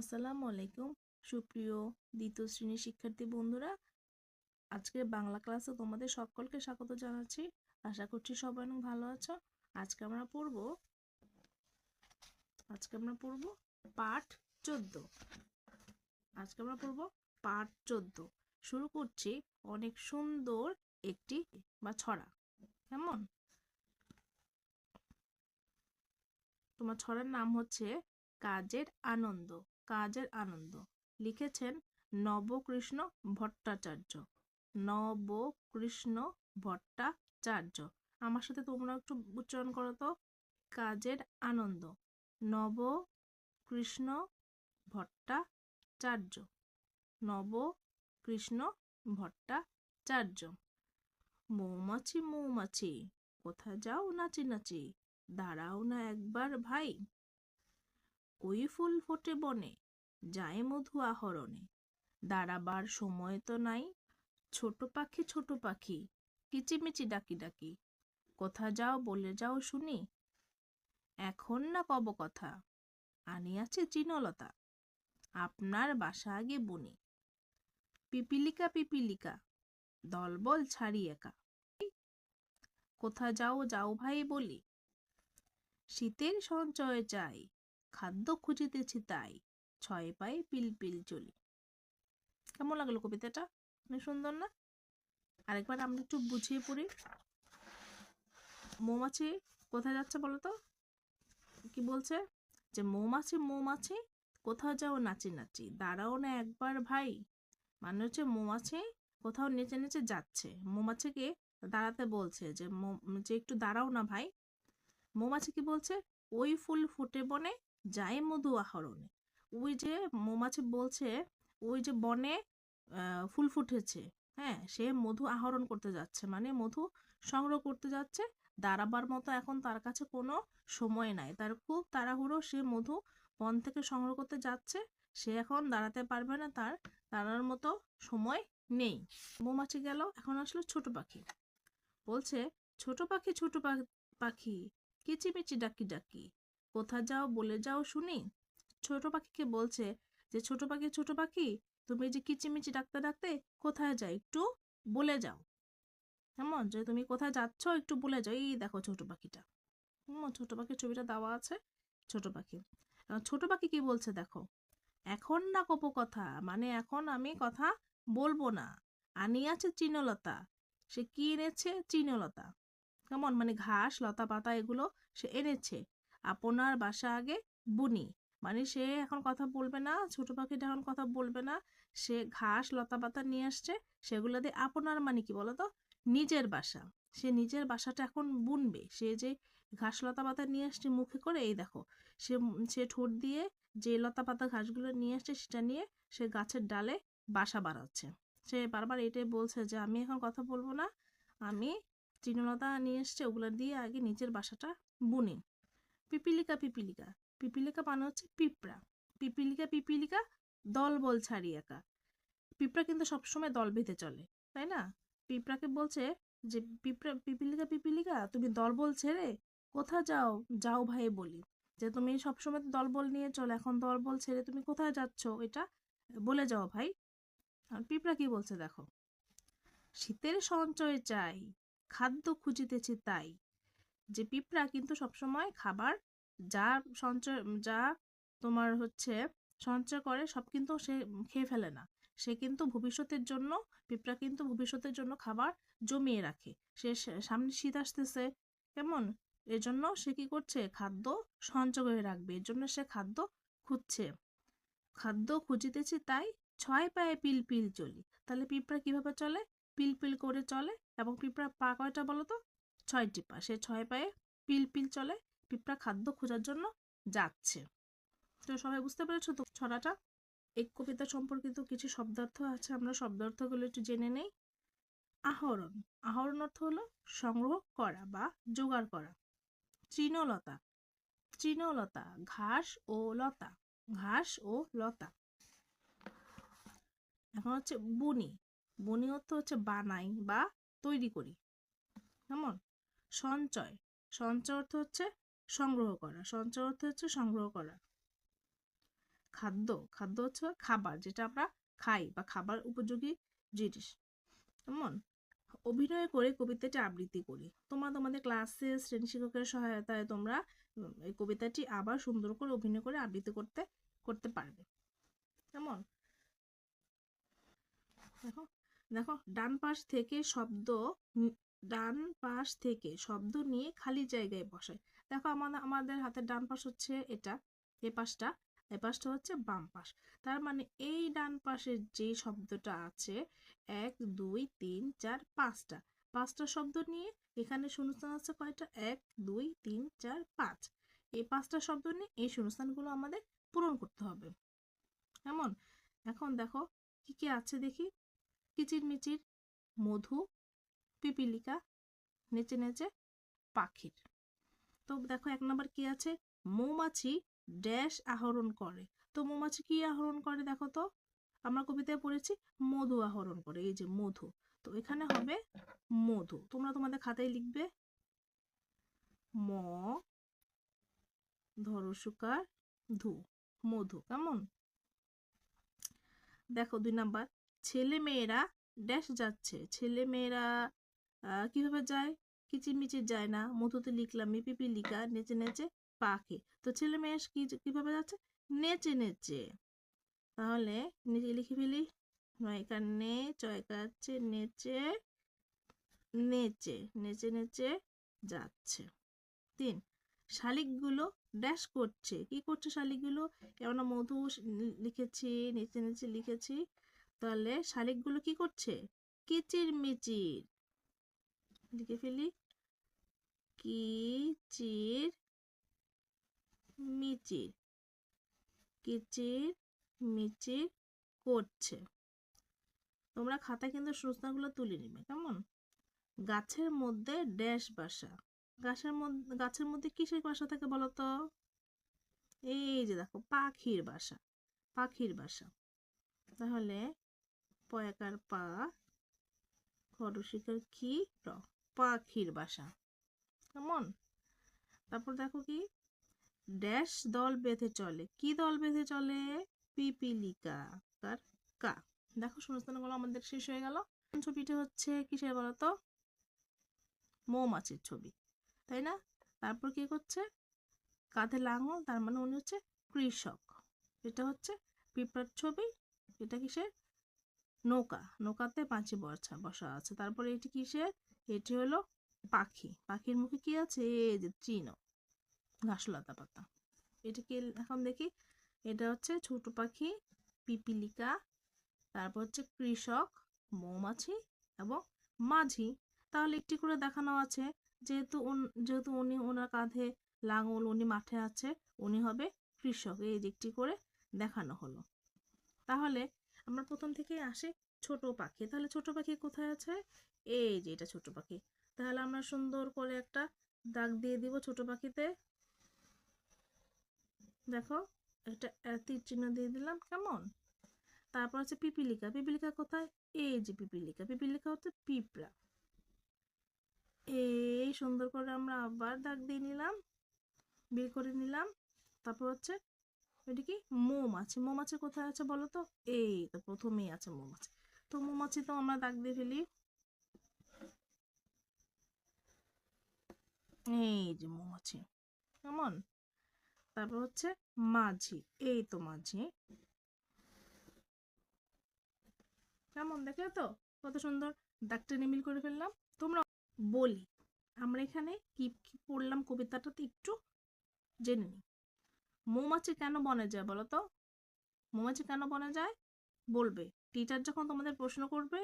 আসসালামু আলাইকুম। সুপ্রিয় দ্বিতীয় শ্রেণির শিক্ষার্থী বন্ধুরা, আজকের বাংলা ক্লাসে তোমাদের সকলকে স্বাগত জানাচ্ছি। আশা করছি সবাই অনেক ভালো আছো। আজকে আমরা পড়ব, আজকে আমরা পড়ব পাঠ চোদ্দ। আজকে আমরা পড়ব পাঠ চোদ্দ। শুরু করছি অনেক সুন্দর একটি বা ছড়া। কেমন? তোমার ছড়ার নাম হচ্ছে কাজের আনন্দ। কাজের আনন্দ। লিখেছেন নবকৃষ্ণ ভট্টাচার্য। নবকৃষ্ণ ভট্টাচার্য। আমার সাথে তোমরা একটু উচ্চারণ করো তো। কাজের আনন্দ। নবকৃষ্ণ ভট্টাচার্য। নবকৃষ্ণ ভট্টাচার্য। মৌমাছি মৌমাছি কোথা যাও নাচি নাচি, দাঁড়াও না একবার ভাই। ওই ফুল ফোটে বনে, যায় মধু আহরণে। দাঁড়াবার সময় তো নাই, ছোট পাখি ছোট পাখি, কিচিমিচি ডাকি ডাকি। কোথা যাও বলে যাও শুনি, এখন না কব কথা, আনিয়াছে চিনলতা, আপনার বাসা আগে বনি। পিপিলিকা পিপিলিকা দলবল ছাড়ি একা। কোথা যাও যাও ভাই বলি, শীতের সঞ্চয় চাই খাদ্য খুঁজিতেছি তাই। ছয় পায়ে পিল পিল চলি। কেমন লাগল কবিতাটা? অনেক সুন্দর না? আরেকবার আমরা একটু বুঝিয়ে পড়ি। মৌমাছি কোথায় যাচ্ছে বলো তো কি বলছে? যে মৌমাছি মৌমাছি, কোথাও যাও নাচি নাচি, দাঁড়াও না একবার ভাই। মানে হচ্ছে মৌমাছি কোথাও নিচে নিচে যাচ্ছে। মৌমাছিকে দাঁড়াতে বলছে যে যে একটু দাঁড়াও না ভাই। মৌমাছি কি বলছে? ওই ফুল ফুটে বনে যায় মধু আহরণে। ওই যে মৌমাছি বলছে, ওই যে বনে ফুল ফুটেছে হ্যাঁ? সে মধু আহরণ করতে যাচ্ছে। মানে মধু সংগ্রহ করতে যাচ্ছে। দাঁড়াবার মতো এখন তার কাছে কোনো সময় নাই। তার খুব তাড়াহুড়ো সে মধু বন থেকে সংগ্রহ করতে যাচ্ছে। সে এখন দাঁড়াতে পারবে না তার, দাঁড়ানোর মতো সময় নেই। মৌমাছি গেল, এখন আসলো ছোট পাখি। বলছে, ছোট পাখি ছোট পাখি, কিচিমিচি ডাকি ডাকি কোথা যাও, বলে যাও শুনি। ছোট পাখিকে বলছে যে, ছোট পাখি ছোট পাখি, তুমি যে কিচিমিচি ডাকতে ডাকতে কোথায় যাও একটু বলে যাও। কেমন? যে তুমি কোথায় যাচ্ছ একটু বলে যাও। এই দেখো ছোট পাখিটা। ছোট পাখির ছবিটা দেওয়া আছে, ছোট পাখি। ছোট পাখি কি বলছে দেখো, এখন না কপ কথা মানে এখন আমি কথা বলব না। আনিয়াছে চিনলতা, সে কি এনেছে? চিনলতা। কেমন? মানে ঘাস লতা পাতা এগুলো সে এনেছে। আপনার বাসা আগে বুনি। মানে সে এখন কথা বলবে না, ছোট পাখিটা এখন কথা বলবে না। সে ঘাস, লতা পাতা নিয়ে আসছে, সেগুলো দিয়ে আপনার মানে কি বলতো? নিজের বাসা। সে নিজের বাসাটা এখন বুনবে। সে যে ঘাস, লতা পাতা নিয়ে আসছে মুখে করে, এই দেখো, সে সে ঠোঁট দিয়ে যে লতা পাতা ঘাসগুলো নিয়ে আসছে, সেটা নিয়ে সে গাছের ডালে বাসা বাড়াচ্ছে সে বারবার এটাই বলছে যে, আমি এখন কথা বলব না। আমি তৃণলতা নিয়ে এসছে, ওগুলো দিয়ে আগে নিজের বাসাটা বুনি। পিপিলিকা পিপিলিকা। পিপিলিকা মানে হচ্ছে পিঁপড়া। পিপিলিকা পিপিলিকা, দল বল ছাড়ি একা। পিঁপড়া কিন্তু সবসময় দল বেঁধে চলে, তাই না? পিঁপড়াকে বলছে যে, পিঁপড়া, পিপিলিকা পিপিলিকা, তুমি দল বল ছেড়ে কোথা যাও? যাও ভাই বলি। যে, তুমি সবসময় দল বল নিয়ে চলো, এখন দল বল ছেড়ে তুমি কোথায় যাচ্ছ? এটা বলে যাও ভাই। আর পিঁপড়া কি বলছে দেখো? শীতের সঞ্চয় চাই, খাদ্য খুঁজিতেছি তাই। যে পিঁপড়া কিন্তু সবসময় খাবার যা সঞ্চয়, যা তোমার হচ্ছে সঞ্চয় করে সব কিন্তু সে খেয়ে ফেলে না। সে কিন্তু ভবিষ্যতের জন্য, পিঁপড়া কিন্তু ভবিষ্যতের জন্য খাবার জমিয়ে রাখে। সে সামনে শীত আসতেছে, কেমন? এজন্য সে কি করছে? খাদ্য সঞ্চয় করে রাখবে। এর জন্য সে খাদ্য খুঁজছে। খাদ্য খুঁজিতেছে তাই ছয় পায়ে পিল পিল চলি। তাহলে পিঁপড়া কীভাবে চলে? পিল পিল করে চলে। এবং পিঁপড়া পা কয়টা বলো তো ছয়টি পা সে ছয় পায়ে পিল পিল চলে, পিঁপড়া খাদ্য খোঁজার জন্য যাচ্ছে। তো সবাই বুঝতে পেরেছ তো ছড়াটা? এই কবিতা সম্পর্কিত কিছু শব্দার্থ আছে, আমরা শব্দার্থগুলো একটু জেনে নেই। আহরণ। আহরণ অর্থ হলো সংগ্রহ করা বা জোগাড় করা। তৃণলতা। তৃণলতা, ঘাস ও লতা। ঘাস ও লতা। এখন হচ্ছে বনি। বনি অর্থ হচ্ছে বানাই বা তৈরি করি। কেমন? সঞ্চয়। সঞ্চয় অর্থ হচ্ছে সংগ্রহ করা। সঞ্চয় অর্থ হচ্ছে সংগ্রহ করা। খাদ্য। খাদ্য হচ্ছে খাবার, যেটা আমরা খাই বা খাবার উপযোগী জিনিস। কেমন অভিনয় করে কবিতাটি আবৃত্তি করি। তোমরা তোমাদের ক্লাসে শ্রেণি শিক্ষকের সহায়তায় তোমরা এই কবিতাটি আবার সুন্দর করে অভিনয় করে আবৃত্তি করতে করতে পারবে। কেমন দেখো দেখো, ডান পাশ থেকে শব্দ ডান পাশ থেকে শব্দ নিয়ে খালি জায়গায় বসায়। দেখো আমাদের আমাদের হাতের ডান পাশ হচ্ছে এটা, এ পাশটা এ পাশটা হচ্ছে বাম পাশ। তার মানে এই ডান পাশের যে শব্দটা আছে, এক, দুই, তিন, চার, পাঁচটা। পাঁচটা শব্দ নিয়ে এখানে শূন্যস্থান আছে কয়টা? এক, দুই, তিন, চার, পাঁচ। এই পাঁচটা শব্দ নিয়ে এই শূন্যস্থানগুলো আমাদের পূরণ করতে হবে। এমন এখন দেখো কি কি আছে দেখি। কিচির মিচির মধু পিপিলিকা, নেচে নেচে পাখির। তো দেখো এক নম্বর কি আছে? মৌমাছি ড্যাশ আহরণ করে। তো মৌমাছি কি আহরণ করে দেখো তো? আমরা কবিতায় পড়েছি, মধু আহরণ করে, এই যে মধু। তো এখানে হবে মধু। তোমরা তোমাদের খাতায় লিখবে, ম ধরসুকার ধু, মধু, কেমন? দেখো দুই নাম্বার ছেলে মেয়েরা ড্যাশ যাচ্ছে ছেলে মেয়েরা কীভাবে যায়? কিচিরমিচির যায় না। মধুতে লিখলাম মিপিপি লিখা, নেচে নেচে পাখি। তো ছেলে মেয়ে কি কীভাবে যাচ্ছে? নেচে নেচে। তাহলে নিচে লিখে ফেলি। নয়কার নে চয়কার হচ্ছে নেচে নেচে নেচে নেচে যাচ্ছে। তিন, শালিকগুলো ড্যাশ করছে। কি করছে শালিকগুলো? আমরা মধু লিখেছি, নিচে নিচে লিখেছি। তাহলে শালিকগুলো কি করছে? কিচির মিচির লিখে ফেলি। কিচির মিচির। কিচির মিচির করছে। তোমরা খাতা কিন্তু সূচনাগুলো তুলে নিবে, কেমন? গাছের মধ্যে ড্যাশ বাসা। গাছের মধ্যে গাছের মধ্যে কিসের বাসা থাকে বলো তো এই যে দেখো, পাখির বাসা পাখির বাসা। তাহলে পয়াকার পা, খরশিকার কি র পাখির বাসা। কেমন? তারপর দেখো কি? ড্যাশ দল বেঁধে চলে। কি দল বেঁধে চলে? পিপিলিকা। তার কা। দেখো শূন্যস্থানগুলো আমাদের শেষ হয়ে গেল। ছবিটা হচ্ছে কিসের বলতো? মৌমাছির ছবি। তাই না? তারপর কি করছে? কাঁধে লাঙল, তার মানে উনি হচ্ছে কৃষক। এটা হচ্ছে পিঁপড়ার ছবি। এটা কিসের? নৌকা। নৌকাতে পাঁচি বসা বসা আছে। তারপরে এটি কিসের? এটি হলো পাখি। পাখির মুখে কি আছে? এই যে তৃণ ঘাসলতা পাতা। এটা কি এখন দেখি, এটা হচ্ছে ছোট পাখি, পিপিলিকা, তারপর হচ্ছে কৃষক, মৌমাছি এবং মাঝি। তাহলে একটি করে দেখানো আছে, যেহেতু যেহেতু উনি ওনার কাঁধে লাঙল উনি মাঠে আছে, উনি হবে কৃষক। এই একটি করে দেখানো হলো। তাহলে আমরা প্রথম থেকে আসে ছোট পাখি। তাহলে ছোট পাখি কোথায় আছে? এই যে এটা ছোট পাখি। তাহলে আমরা সুন্দর করে একটা দাগ দিয়ে দিব ছোট পাখিতে। দেখো, একটা তীর চিহ্ন দিয়ে দিলাম, কেমন? তারপর আছে পিপিলিকা। পিপিলিকা কোথায়? এই যে পিপিলিকা। পিপিলিকা হচ্ছে পিঁপড়া। এই সুন্দর করে আমরা আবার দাগ দিয়ে নিলাম, বের করে নিলাম। তারপর হচ্ছে, এটা কি? মৌমাছি মৌমাছি কোথায় আছে বলো তো? এই তো প্রথমেই আছে মৌমাছি তো মৌমাছি তো আমরা দাগ দিয়ে ফেলি। এই যে মৌমাছি, কেমন? তারপর হচ্ছে মাঝি, এই তো মাঝি। কেমন দেখলে তো? কত সুন্দর দাগটা নিমিল করে ফেললাম। তোমরা বলি, আমরা এখানে কি কি পড়লাম কবিতাটাতে একটু জেনে নিই। মৌমাছি কেন বনে যায় বলো তো? মৌমাছি কেন বনে যায়? বলবে। টিচার যখন তোমাদের প্রশ্ন করবে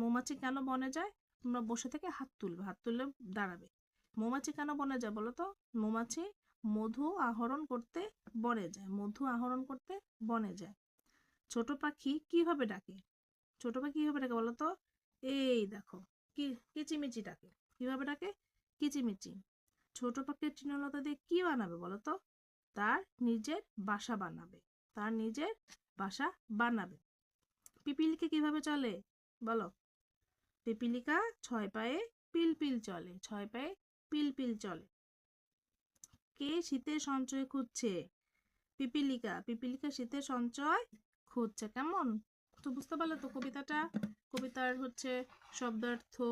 মৌমাছি কেন বনে যায়, তোমরা বসে থেকে হাত তুলবে, হাত তুললে দাঁড়াবে। মৌমাছি কেন বনে যায় বলো তো মৌমাছি মধু আহরণ করতে বনে যায়, মধু আহরণ করতে বনে যায়। ছোট পাখি কীভাবে ডাকে? ছোট পাখি কীভাবে ডাকে বলো তো এই দেখো, কি, কিচিমিচি ডাকে। কীভাবে ডাকে? কিচিমিচি। ছোট পাখির তৃণলতা দিয়ে কি বানাবে বলো তো তার নিজের বাসা বানাবে, তার নিজের বাসা বানাবে। পিপিলিকা কীভাবে চলে? বলো। পিপিলিকা ছয় পায়ে পিলপিল চলে, ছয় পায়ে পিলপিল চলে। কে শীতের সঞ্চয় খুঁজছে? পিপিলিকা পিপিলিকা শীতের সঞ্চয় খুঁজছে কেমন? তো বুঝতে পারলে তো কবিতাটা। কবিতার হচ্ছে শব্দার্থ,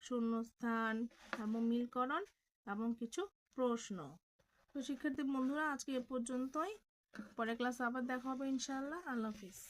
শূন্যস্থান এবং মিলকরণ এবং কিছু প্রশ্ন। তো শিক্ষার্থী বন্ধুরা, আজকে এ পর্যন্তই। পরের ক্লাস আবার দেখা হবে ইনশাআল্লাহ। আল্লাহ হাফিজ।